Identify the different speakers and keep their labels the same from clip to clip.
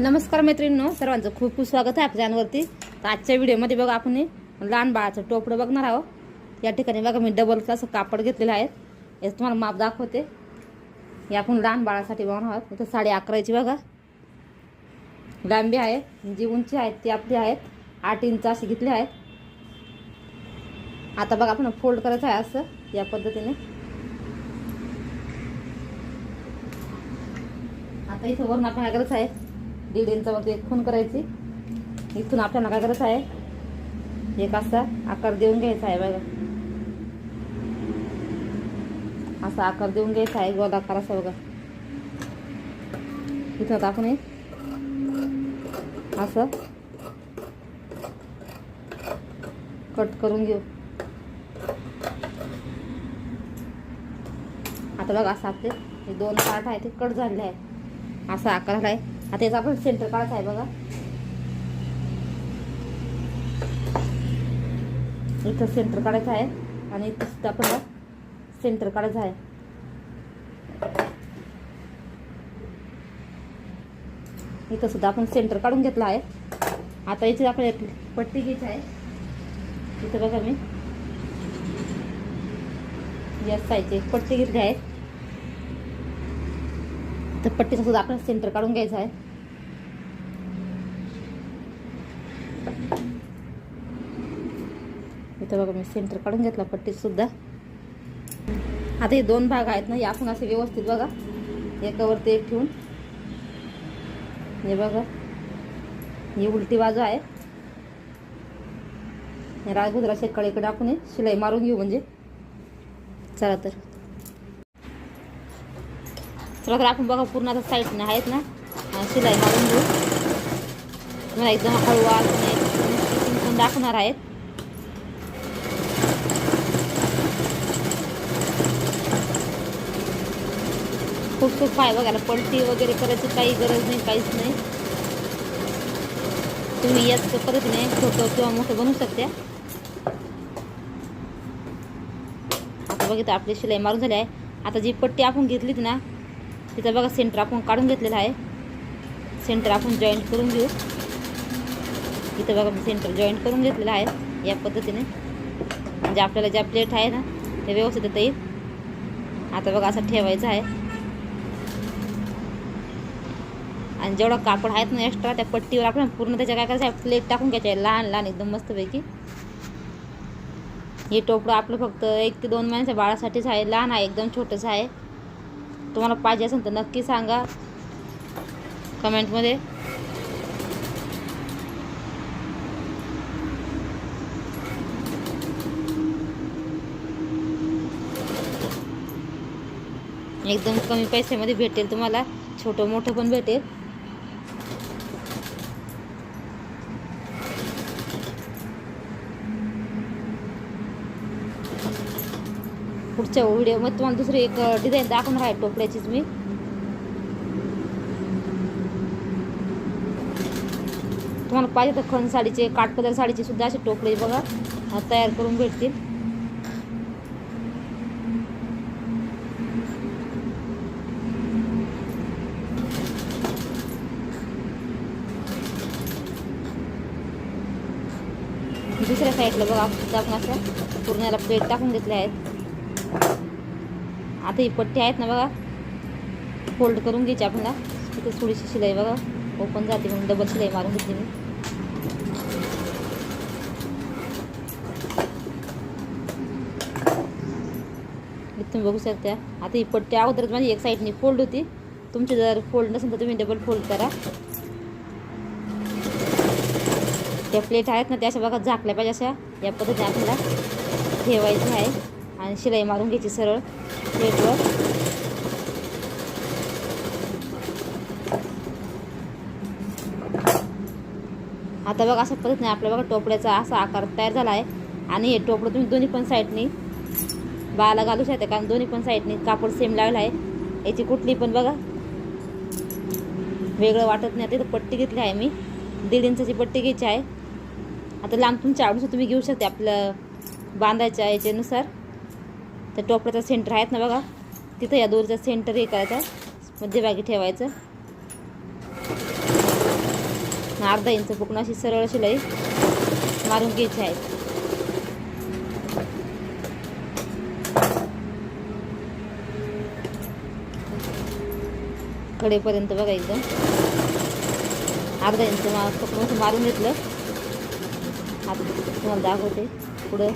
Speaker 1: नमस्कार मैत्रिणींनो सर्वांचं खूप खूप स्वागत आहे आपल्या चॅनलवरती. तर आजच्या व्हिडिओमध्ये बघा आपण लहान बाळाचं टोपडं बघणार आहोत. या ठिकाणी बघा मी डबल असं कापड घेतलेलं आहे. याचं तुम्हाला माप दाखवते. हे आपण लहान बाळासाठी बघणार आहोत. इथं साडे अकराची बघा. लांबी आहे जी उंची आहे ती आपली आहेत आठ इंच अशी घेतली आहेत आता बघा आपण फोल्ड करायचं आहे असं या पद्धतीने. आता इथं वरून आपण काय करायचं आहे. दीड इंचावरती एक खून करायची. इथून आपल्याला काय करायचं आहे? एक असा आकार देऊन घ्यायचा आहे बघा. असा आकार देऊन घ्यायचा आहे गोलाकार असा बघा. इथं टाकून आपण असं कट करून घेऊ. आता बघा असं आपले हे दोन पार्ट आहे ते कट झालेले आहे असा आकार आहे. आता याचा आपण सेंटर काढायचा आहे बघा. इथं सेंटर काढायचं आहे आणि इथं सुद्धा आपल्याला सेंटर काढायचं आहे. इथं सुद्धा आपण सेंटर काढून घेतला आहे. आता इथे आपण एक पट्टी घ्यायची आहे. इथं बघा मी. या साईजची पट्टी घेतली आहे. तर पट्टीचा सुद्धा आपल्याला सेंटर काढून घ्यायचं आहे. इथं बघा मी सेंटर काढून घेतला पट्टीसुद्धा आता हे दोन भाग आहेत ना हे आपण असे व्यवस्थित बघा. एकावरती एक ठेवून. हे बघा ही उलटी बाजू आहे. हे राजगुजराच्या कडेकडे आपण शिलाई मारून घेऊ म्हणजे. चला तर. चला तर आपण बघा पूर्ण आता साईडने आहेत ना. शिलाई मारून घेऊ तुम्हाला एकदम हळूवार दाखवणार आहेत. खूप सोपं आहे बघायला पलटी वगैरे करायची काही गरज नाही काहीच नाही. तुम्ही याच पद्धतीने छोटं किंवा मोठं बनवू शकता. आता बघितलं आपली शिलाई मारून झाली आहे. आता जी पट्टी आपण घेतली ना तिथं बघा सेंटर आपण काढून घेतलेलं आहे. सेंटर आपण जॉईंट करून घेऊ. इथं बघा मी सेंटर जॉईंट करून घेतलेलं आहे या पद्धतीने. म्हणजे आपल्याला ज्या प्लेट आहे ना ते व्यवस्थित येता येईल. आता बघा असं ठेवायचं आहे. आणि जेवढं कापड आहेत ना एक्स्ट्रा त्या पट्टीवर आपण पूर्ण त्याच्या काय करायचं आहे प्लेट टाकून घ्यायचं आहे. लहान लहान एकदम मस्तपैकी. हे टोपडं आपलं फक्त एक ते दोन महिन्याच्या बाळासाठीच आहे. लहान आहे एकदम छोटंसं आहे. तुम्हाला पाहिजे असेल तर नक्की सांगा कमेंटमध्ये. एकदम कमी पैशामध्ये भेटेल तुम्हाला छोटं मोठं पण भेटेल. पुढच्या व्हिडिओमध्ये तुम्हाला दुसरी एक डिझाईन दाखवणार आहे टोपड्याचीच मी. तुम्हाला पाहिजे तर खण साडीचे काठपदर साडीचे सुद्धा असे टोपडे बघा. तयार करून भेटतील. दुसऱ्या साईडला बघा आपण असं पूर्णाला पेट प्लेट टाकून घेतले आहेत. आता ही पट्टी आहेत ना बघा. फोल्ड करून घ्यायची आपल्याला तिथे थोडीशी शिलाई बघा. ओपन जाते म्हणून डबल शिलाई मारून घेतली मी. तुम्ही बघू शकता. आता ही पट्टी अगोदरच माझी एक साईडनी फोल्ड होती. तुमची जर फोल्ड नसेल तर तुम्ही डबल फोल्ड करा. त्या प्लेट आहेत ना त्या अशा बघा झाकल्या पाहिजे अशा. या पद्धतीने आपल्याला ठेवायचं आहे. आणि शिलाई मारून घ्यायची सरळ. प्लेटवर आता बघा अशा पद्धतीने आपल्या बघा टोपड्याचा असा आकार तयार झाला आहे आणि हे टोपडं तुम्ही दोन्ही पण साईडनी बाळाला घालू शकता कारण दोन्ही पण साईडनी कापड सेम लावलं आहे याची कुठली पण बघा. वेगळं वाटत नाही आता इथं पट्टी घेतली आहे मी. दीड इंचाची पट्टी घ्यायची आहे. आता लांब तुमच्या आवडीचं तुम्ही घेऊ शकता आपलं बांधायच्या याच्यानुसार. त्या टोपड्याचा सेंटर आहेत ना बघा. तिथं या दोरीचा सेंटर हे करायचा. मध्यभागी ठेवायचं. अर्धा इंच फुकून अशी सरळ शिलाई मारून घ्यायची आहे. कडेपर्यंत बघा एकदम. अर्धा इंच मा फुकून मारून घेतलं. आता तुम्हाला दाखवते पुढं.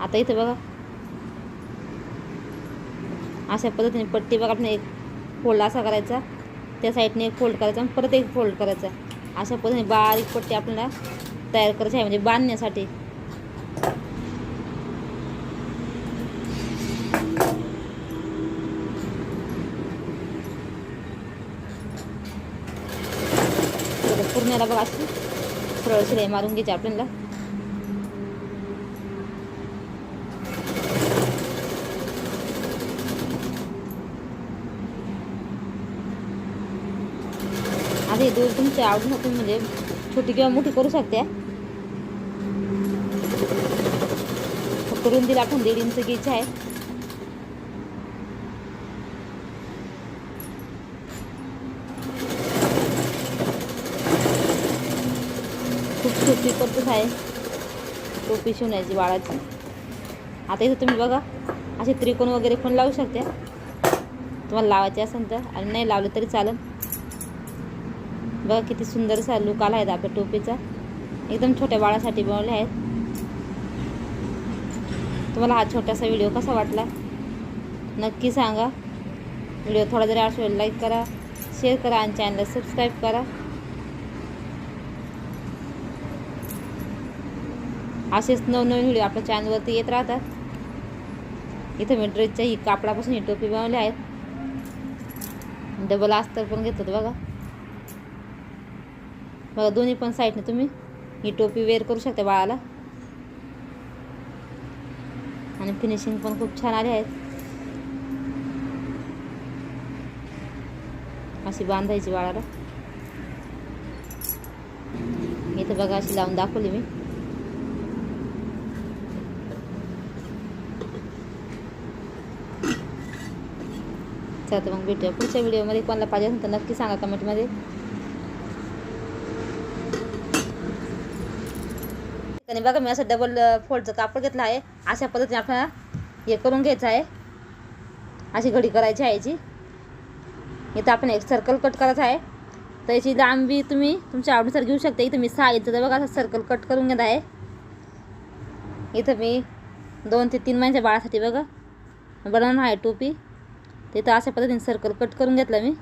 Speaker 1: आता इथं बघा. अशा पद्धतीने पट्टी बघा आपण एक फोल्ड असा करायचा. त्या साईडने एक फोल्ड करायचा आणि परत एक फोल्ड करायचा. अशा पद्धतीने बारीक पट्टी आपल्याला तयार करायची आहे म्हणजे बांधण्यासाठी. पूर्ण्याला बघा अशी सरळ शिलाई मारून घ्यायची आपल्याला. माझे हे दोन तुमच्या आवडीसाठी म्हणजे छोटी किंवा मोठी करू शकते. फक्त रुंदीला आपण दीड इंच घ्यायची आहे. खूप सोपी पद्धत आहे. टोपी शिवण्याची बाळाची. आता इथं तुम्ही बघा असे त्रिकोण वगैरे पण लावू शकता. तुम्हाला लावायचे असेल तर आणि नाही लावले तरी चालेल. बघा किती सुंदरसा लुक आला आहे आपल्या टोपीचा. एकदम छोट्या बाळासाठी बनवले आहेत. तुम्हाला हा छोटासा व्हिडिओ कसा वाटला? नक्की सांगा. व्हिडिओ थोडा जरी असेल लाईक करा शेअर करा आणि चॅनलला सबस्क्राईब करा. असेच नवनवीन व्हिडिओ आपल्या चॅनलवरती येत राहतात. इथं मी ड्रेसच्या ही कापडापासून ही टोपी बनवली आहेत. डबल अस्तर पण घेतात बघा. बघा दोन्ही पण साईडने तुम्ही ही टोपी वेअर करू शकता बाळाला. आणि फिनिशिंग पण खूप छान आले आहेत अशी बांधायची बाळाला. इथं बघा अशी लावून दाखवली मी. चला तर मग भेटूया पुढच्या व्हिडिओमध्ये कोणाला पाहिजे असेल तर नक्की सांगा कमेंटमध्ये त्याने बघा मी असं डबल फोल्डचं कापड घेतलं आहे. अशा पद्धतीने आपल्याला हे करून घ्यायचं आहे. अशी घडी करायची आहे याची. इथं आपण एक सर्कल कट करायचं आहे. तर याची लांबी तुम्ही तुमच्या आवडीनुसार घेऊ शकता. इथं मी सहा इंच बघा असं सर्कल कट करून घेत आहे. इथं मी दोन ते तीन महिन्याच्या बाळासाठी बघा बनवणार आहे टोपी. तिथं अशा पद्धतीने सर्कल कट करून घेतला मी.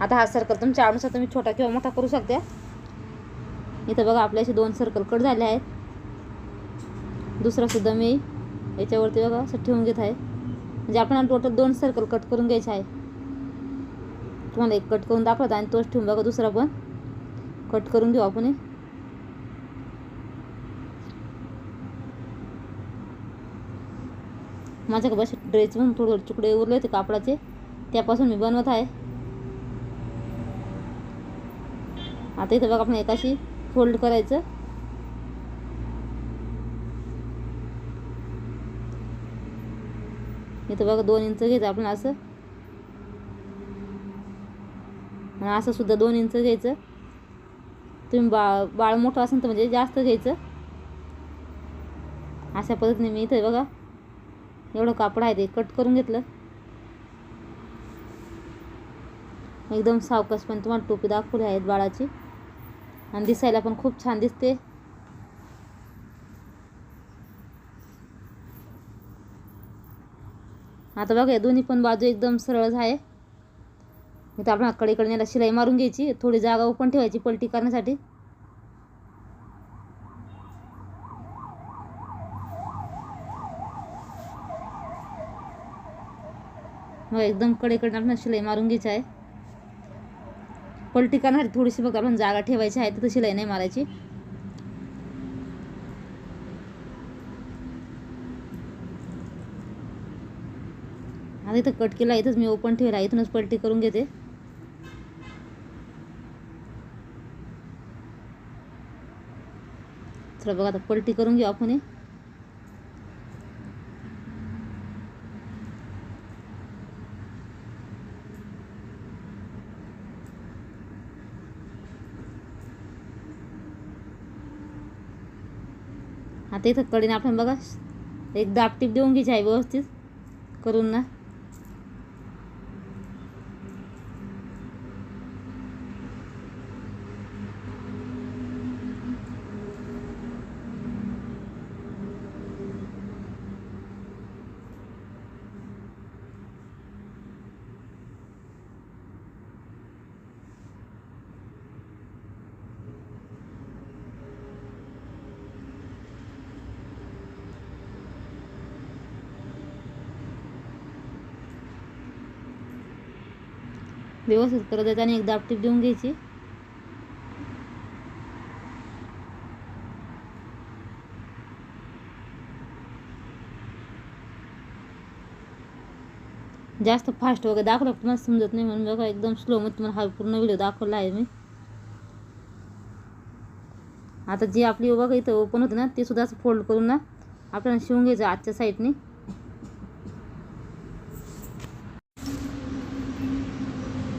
Speaker 1: आता हा सर्कल तुमच्या आवडीनुसार तुम्ही छोटा किंवा मोठा करू शकता. इथं बघा आपल्या असे दोन सर्कल कट झाले आहेत. दुसरा सुद्धा मी याच्यावरती बघा असं ठेवून घेत आहे. म्हणजे आपण टोटल दोन सर्कल कट करून घ्यायचे आहे. तुम्हाला एक कट करून दाखवत आणि तोच ठेवून बघा दुसरा पण. कट करून घेऊ आपण माझ्या माझ्याकडे ड्रेस पण थोडे तुकडे उरले होते कापडाचे. त्यापासून मी बनवत आहे. आता इथं बघा आपण एकाशी फोल्ड करायचं. इथं बघा दोन इंच घ्यायचं आपण असं. आणि असं सुद्धा दोन इंच घ्यायचं. तुम्ही बा बाळ मोठं असेल तर म्हणजे जास्त घ्यायचं. अशा पद्धतीने मी इथं बघा एवढं कापड आहे ते कट करून घेतलं. एकदम सावकाश पण तुम्हाला टोपी दाखवली आहेत बाळाची. आणि दिसायला पण खूप छान दिसते. आता बघा दोन्ही पण बाजू एकदम सरळ आहे. इथं आपण कडेकडे याला शिलाई मारून घ्यायची थोडी जागा ओपन ठेवायची पलटी करण्यासाठी. मग एकदम कडेकडे आपण शिलाई मारून घ्यायची आहे. पलटी करण्यासाठी थोडीशी फक्त आपण जागा ठेवायची आहे तर तशी लय नाही मारायची. आता इथं कट केला इथंच मी ओपन ठेवला इथूनच पलटी करून घेते. चला बघा आता पलटी करून घेऊ आपण आता इथं कडीने आपण बघा. एक दापटीप देऊन घ्यायची आहे व्यवस्थित करून ना. व्यवस्थित करत द्यायचं आणि एक दापटीप देऊन घ्यायची. जास्त फास्ट वगैरे दाखवलं तुम्हाला समजत नाही म्हणून बघा एकदम स्लो मध्ये तुम्हाला हा पूर्ण व्हिडिओ दाखवला आहे मी. आता जी आपली बघा इथं ओपन होते ना ते सुद्धा असं फोल्ड करून ना आपल्याला शिवून घ्यायचं आजच्या साईडने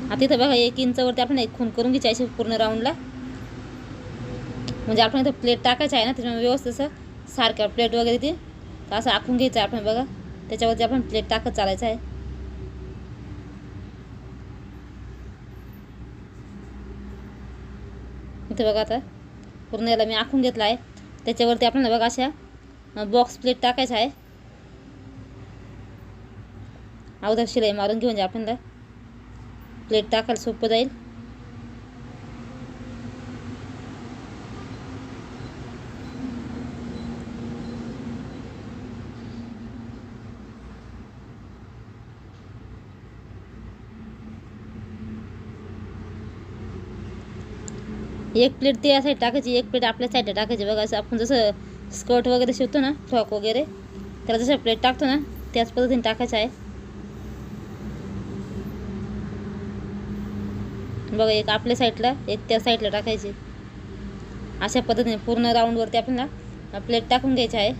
Speaker 1: आता इथं बघा एक इंचवरती आपण एक खून करून घ्यायची अशी पूर्ण राऊंडला म्हणजे आपण इथं प्लेट टाकायचं आहे ना त्याच्यामुळे व्यवस्थित असं सारख्या प्लेट वगैरे ती असं आखून घ्यायचं आहे आपण बघा. त्याच्यावरती आपण प्लेट टाकत चालायचं आहे. इथं बघा आता पूर्ण याला मी आखून घेतला आहे. त्याच्यावरती आपल्याला बघा अशा बॉक्स प्लेट टाकायचा आहे. अगोदर शिलाई मारून घेऊन म्हणजे आपल्याला प्लेट टाकायला सोपं जाईल. एक प्लेट ते या साईड टाकायची एक प्लेट आपल्या साईडला टाकायची. बघा असं आपण जसं स्कर्ट वगैरे शिवतो ना फ्रॉक वगैरे त्याला जसं प्लेट टाकतो ना त्याच पद्धतीने टाकायचं आहे. बघा एक आपल्या साईडला एक त्या साईडला टाकायची. अशा पद्धतीने पूर्ण राऊंडवरती आपल्याला प्लेट टाकून घ्यायची आहे.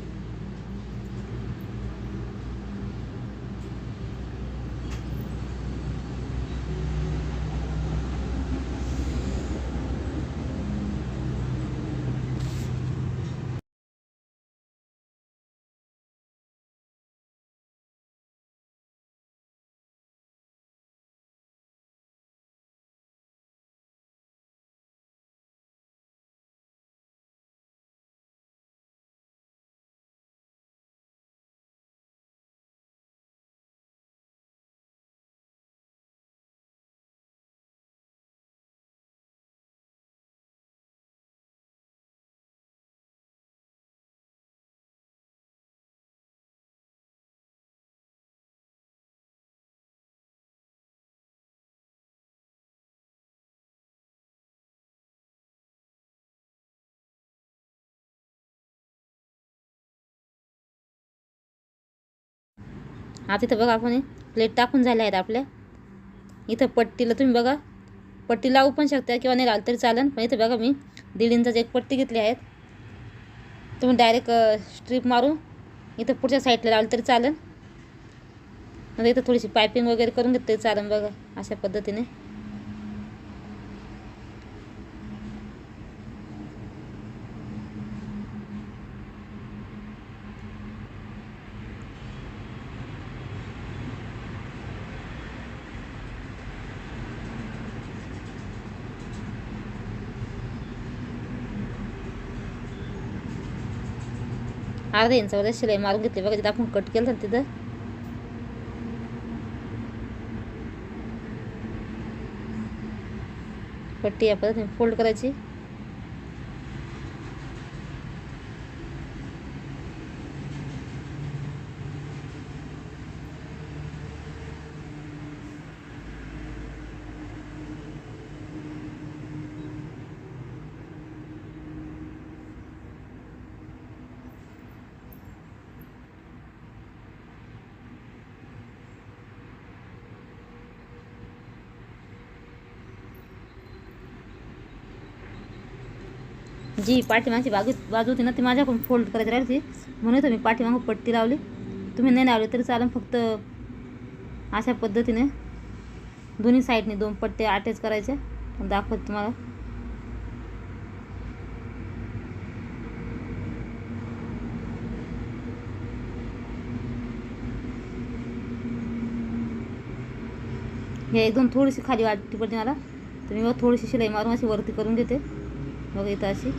Speaker 1: आता इथं बघा आपण प्लेट टाकून झाल्या आहेत आपल्या इथं पट्टीला तुम्ही बघा. पट्टी लावू पण शकता किंवा नाही लावलं तरी चालेल पण इथं बघा मी दीड एक पट्टी घेतली आहेत. तुम्ही डायरेक्ट स्ट्रीप मारून इथं पुढच्या साईडला लावलं तरी चालेल. म्हणजे इथं थोडीशी पायपिंग वगैरे करून घेतली तरी चालेल बघा अशा पद्धतीने. अर्धा इंचावर शिलाई मारून घेतली बघा तिथं आपण कट केलं तर तिथं. पट्टी या पद्धतीने फोल्ड करायची. जी पाठीमागची बाजू बाजू होती ना ती माझ्याकडून फोल्ड करायची राहिली होती. म्हणून तुम्ही पाठीमागून पट्टी लावली. तुम्ही नाही लावली तरी चालेल फक्त अशा पद्धतीने दोन्ही साईडने दोन पट्टे अटॅच करायचे. दाखवत तुम्हाला. हे एकदम थोडीशी खाली वाटती पडते मला. तर मी थोडीशी शिलाई मारून अशी वरती करून देते. बघा इथं अशी.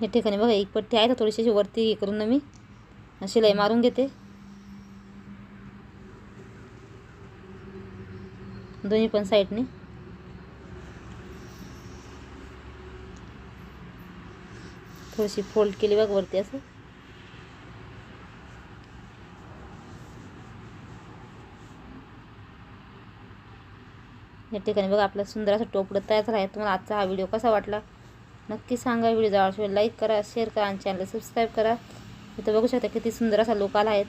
Speaker 1: या ठिकाणी बघा एक पट्टी आहे तर थोडीशी अशी वरती हे करून ना मी. शिलाई मारून घेते. दोन्ही पण साईडने. थोडीशी फोल्ड केली बघ वरती असं. या ठिकाणी बघा आपला सुंदर असं टोपडं तयार झाला आहे. तुम्हाला आजचा हा व्हिडिओ कसा वाटला? नक्की सांगा. व्हिडिओ जावाशिवाय लाईक करा शेअर करा आणि चॅनल सबस्क्राईब करा. इथं बघू शकता किती सुंदर असा लोकाला आहेत.